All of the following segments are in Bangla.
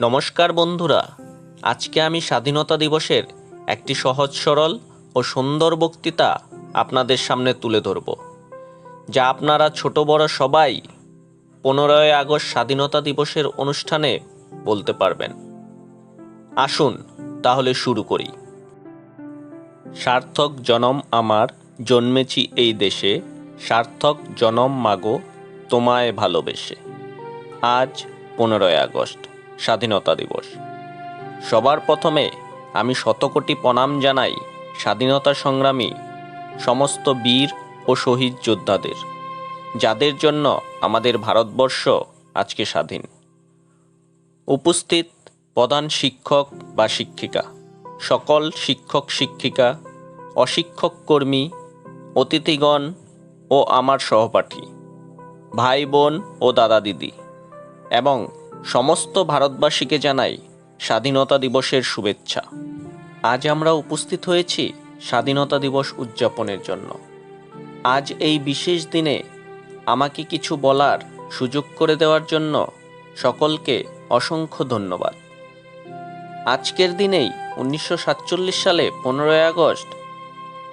নমস্কার বন্ধুরা, আজকে আমি স্বাধীনতা দিবসের একটি সহজ, সরল ও সুন্দর বক্তৃতা আপনাদের সামনে তুলে ধরব, যা আপনারা ছোট, বড় সবাই পনেরোই আগস্ট স্বাধীনতা দিবসের অনুষ্ঠানে বলতে পারবেন। আসুন তাহলে শুরু করি। সার্থক জনম আমার, জন্মেছি এই দেশে, সার্থক জনম মাগো, তোমায় ভালোবেসে। আজ পনেরোই আগস্ট। স্বাধীনতা দিবস। সবার প্রথমে আমি শতকোটি প্রণাম জানাই স্বাধীনতা সংগ্রামী সমস্ত বীর ও শহীদ যোদ্ধাদের, যাদের জন্য আমাদের ভারতবর্ষ আজকে স্বাধীন। উপস্থিত প্রধান শিক্ষক বা শিক্ষিকা, সকল শিক্ষক, শিক্ষিকা, অশিক্ষক কর্মী, অতিথিগণ ও আমার সহপাঠী, ভাই বোন ও দাদা দিদি এবং সমস্ত ভারতবাসীকে জানাই স্বাধীনতা দিবসের শুভেচ্ছা। আজ আমরা উপস্থিত হয়েছি স্বাধীনতা দিবস উদযাপনের জন্য। আজ এই বিশেষ দিনে আমাকে কিছু বলার সুযোগ করে দেওয়ার জন্য সকলকে অসংখ্য ধন্যবাদ। আজকের দিনেই উনিশশো সাতচল্লিশ সালে পনেরোই আগস্ট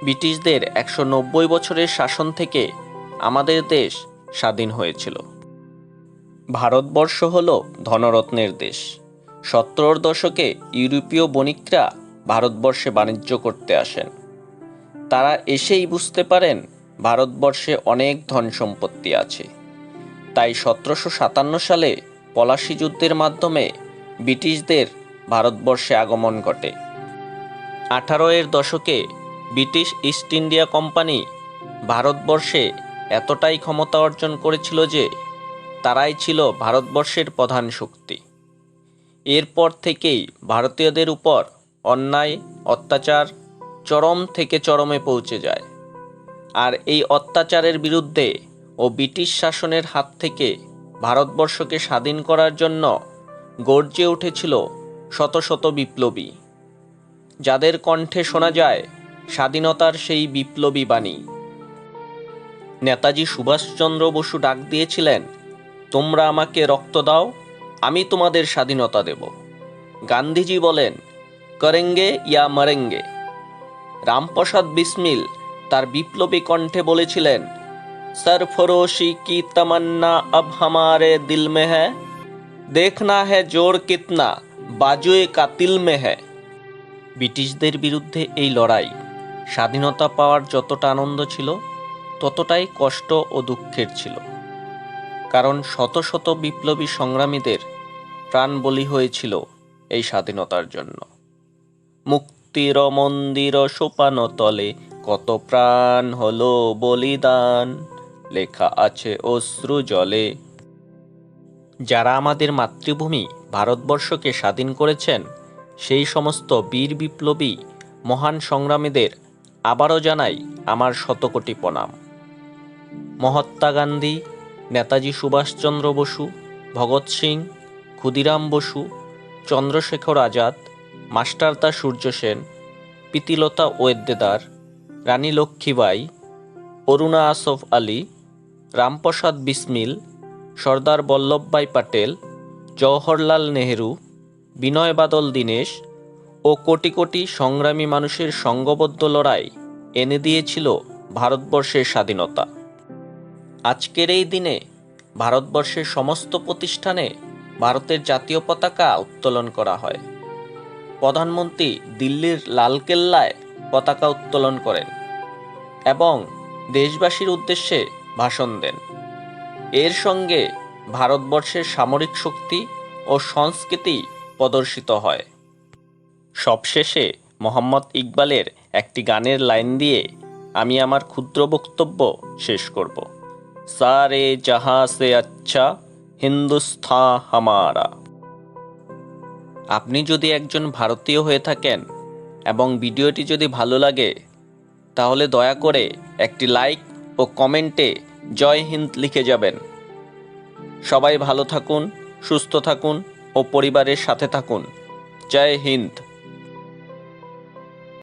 ব্রিটিশদের একশো নব্বই বছরের শাসন থেকে আমাদের দেশ স্বাধীন হয়েছিল। ভারতবর্ষ হল ধনরত্নের দেশ। সত্তর দশকে ইউরোপীয় বণিকরা ভারতবর্ষে বাণিজ্য করতে আসেন। তারা এসেই বুঝতে পারেন ভারতবর্ষে অনেক ধন সম্পত্তি আছে। তাই সতেরোশো সাতান্ন সালে পলাশি যুদ্ধের মাধ্যমে ব্রিটিশদের ভারতবর্ষে আগমন ঘটে। আঠারো এর দশকে ব্রিটিশ ইস্ট ইন্ডিয়া কোম্পানি ভারতবর্ষে এতটাই ক্ষমতা অর্জন করেছিল যে তারাই ছিল ভারতবর্ষের প্রধান শক্তি। এরপর থেকেই ভারতীয়দের উপর অন্যায়, অত্যাচার চরম থেকে চরমে পৌঁছে যায়। আর এই অত্যাচারের বিরুদ্ধে ও ব্রিটিশ শাসনের হাত থেকে ভারতবর্ষকে স্বাধীন করার জন্য গর্জে উঠেছিল শত শত বিপ্লবী। যাদের কণ্ঠে শোনা যায় স্বাধীনতার সেই বিপ্লবী বাণী। নেতাজি সুভাষচন্দ্র বসু ডাক দিয়েছিলেন তোমরা আমাকে রক্ত দাও আমি তোমাদের স্বাধীনতা দেব গান্ধীজি বলেন করেঙ্গে ইয়া মরেঙ্গে রামপ্রসাদ বিসমিল তার বিপ্লবী কণ্ঠে বলেছিলেন सरफरोशी की तमन्ना अब हमारे दिल में है देखना है जोर कितना बाजुए का तिल में है ব্রিটিশদের বিরুদ্ধে এই লড়াই স্বাধীনতা পাওয়ার যতটা আনন্দ ছিল ততটাই কষ্ট ও দুঃখের ছিল কারণ শত শত বিপ্লবী সংগ্রামীদের প্রাণ বলি হয়েছিল এই স্বাধীনতার জন্য। মুক্তির মন্দির সোপান তলে কত প্রাণ হলো বলিদান, লেখা আছে অশ্রু জলে। যারা আমাদের মাতৃভূমি ভারতবর্ষকে স্বাধীন করেছেন, সেই সমস্ত বীর বিপ্লবী, মহান সংগ্রামীদের আবারও জানাই আমার শতকোটি প্রণাম। মহাত্মা গান্ধী নেতাজি সুভাষচন্দ্র বসু, ভগৎ সিং, ক্ষুদিরাম বসু, চন্দ্রশেখর আজাদ মাস্টারদা সূর্য সেন, প্রীতিলতা ওয়েদ্দেদার রানী লক্ষ্মীবাই অরুণা আসফ আলী, রামপ্রসাদ বিসমিল, সর্দার বল্লভভাই পাটেল, জওহরলাল নেহেরু, বিনয় বাদল দীনেশ ও কোটি কোটি সংগ্রামী মানুষের সঙ্গবদ্ধ লড়াই এনে দিয়েছিল ভারতবর্ষের স্বাধীনতা। আজকের এই দিনে ভারতবর্ষের সমস্ত প্রতিষ্ঠানে ভারতের জাতীয় পতাকা উত্তোলন করা হয়। প্রধানমন্ত্রী দিল্লির লালকেল্লায় পতাকা উত্তোলন করেন এবং দেশবাসীর উদ্দেশ্যে ভাষণ দেন। এর সঙ্গে ভারতবর্ষের সামরিক শক্তি ও সংস্কৃতি প্রদর্শিত হয়। সবশেষে মোহাম্মদ ইকবালের একটি গানের লাইন দিয়ে আমি আমার ক্ষুদ্র বক্তব্য শেষ করব। সারে জাহা সে আচ্ছা হিন্দুস্থান হামারা আপনি যদি একজন ভারতীয় হয়ে থাকেন এবং ভিডিওটি যদি ভালো লাগে তাহলে দয়া করে একটি লাইক ও কমেন্টে জয় হিন্দ লিখে যাবেন সবাই ভালো থাকুন সুস্থ থাকুন ও পরিবারের সাথে থাকুন জয় হিন্দ